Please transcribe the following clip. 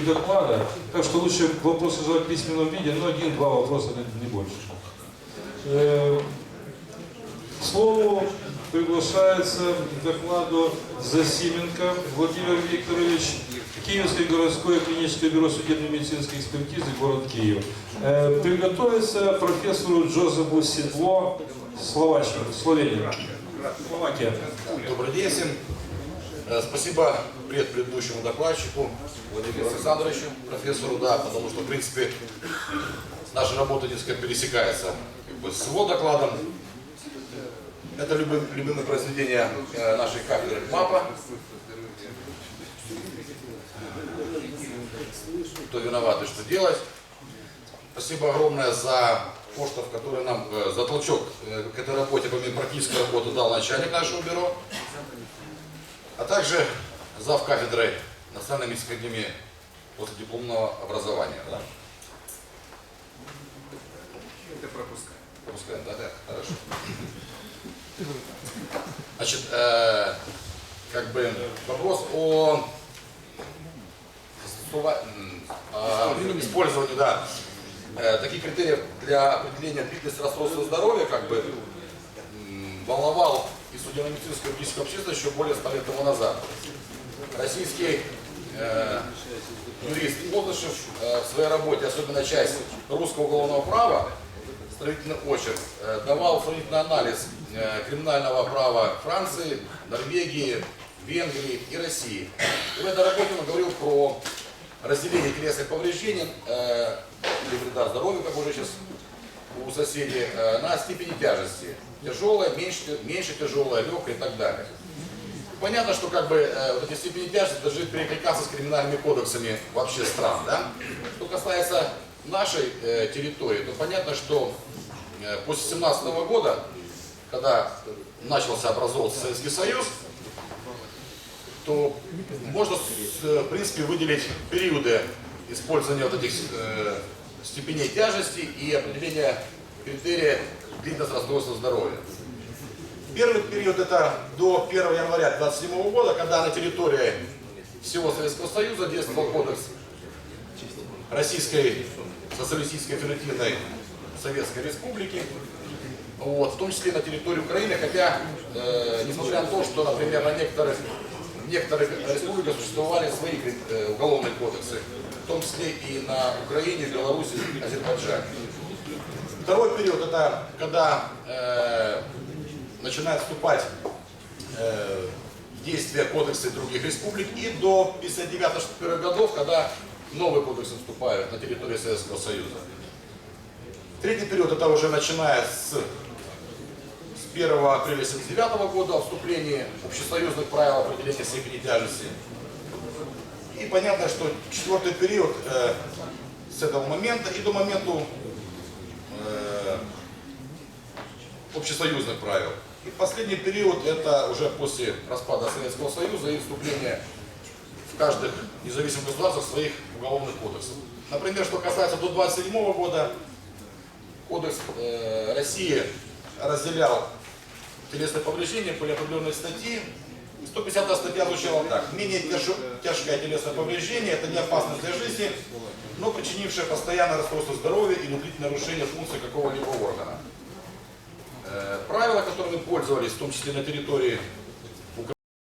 доклада, так что лучше вопросы задавать в письменном виде, но один-два вопроса не больше. Э, К слову приглашается к докладу Засименко Владимир Викторович, Киевское городское клиническое бюро судебно-медицинской экспертизы, город Киев. Э, Приготовиться профессору Джозефу Седло, Словаччина, Словения. Словакия. Добрый день всем. Э, Спасибо пред предыдущему докладчику Владимиру Александровичу, профессору, да, потому что, в принципе, наша работа несколько пересекается как бы, с его докладом. Это любым, любимое произведение э, нашей кафедры МАПа. Кто виноват и что делать. Спасибо огромное за поштов, который нам, э, за толчок к этой работе, помимо практической работы, дал начальник нашего бюро а также зав кафедрой Национальной медицинской академии после дипломного образования. Да? Это пропускаем. Пропускаем, да? Да. Хорошо. Значит, э, как бы вопрос о о использовании, да, э, таких критериев для определения длительности расстройства здоровья, как бы волновал и судебно-медицинскую юридическую общественность еще более ста лет тому назад. Российский э, юрист Лодышев э, в своей работе, особенно часть русского уголовного права, строительный очерк, э, давал сравнительный анализ э, криминального права Франции, Норвегии, Венгрии и России. И в этой работе он говорил про разделение телесных повреждений э, или вреда здоровью, как уже сейчас у соседей, э, на степени тяжести. Тяжелая, меньше, меньше тяжелая, легкая и так далее. Понятно, что как бы э, вот эти степени тяжести должны перекликаться с криминальными кодексами вообще стран, да? Что касается нашей э, территории, то понятно, что после 17 года, когда начался образовываться Советский Союз, то можно, в принципе, выделить периоды использования вот этих степеней тяжести и определения критерия длительности расстройства здоровья. Первый период это до 1 января 27 года, когда на территории всего Советского Союза действовал кодекс Российской Социалистической Федеративной Советской Республики, вот, в том числе на территории Украины, хотя, э, несмотря на то, что, например, на некоторых, некоторых республиках существовали свои э, уголовные кодексы, в том числе и на Украине, Беларуси, Азербайджане. Второй период это когда э, начинает вступать э, в кодексы других республик и до 59-61 годов, когда новые кодексы вступают на территории Советского Союза. Третий период это уже начиная с 1 апреля 1979 года о вступлении общесоюзных правил определения степени тяжести. И понятно, что четвертый период э, с этого момента и до момента э, общесоюзных правил. И последний период это уже после распада Советского Союза и вступления в каждых независимых государствах своих уголовных кодексов. Например, что касается до 27 года, кодекс э, России разделял телесные повреждения, были определенные статьи. 150 статья звучала так. Менее тяжкое телесное повреждение – это не опасность для жизни, но причинившее постоянное расстройство здоровья или длительное нарушение функции какого-либо органа. Э, Правила, которыми пользовались, в том числе на территории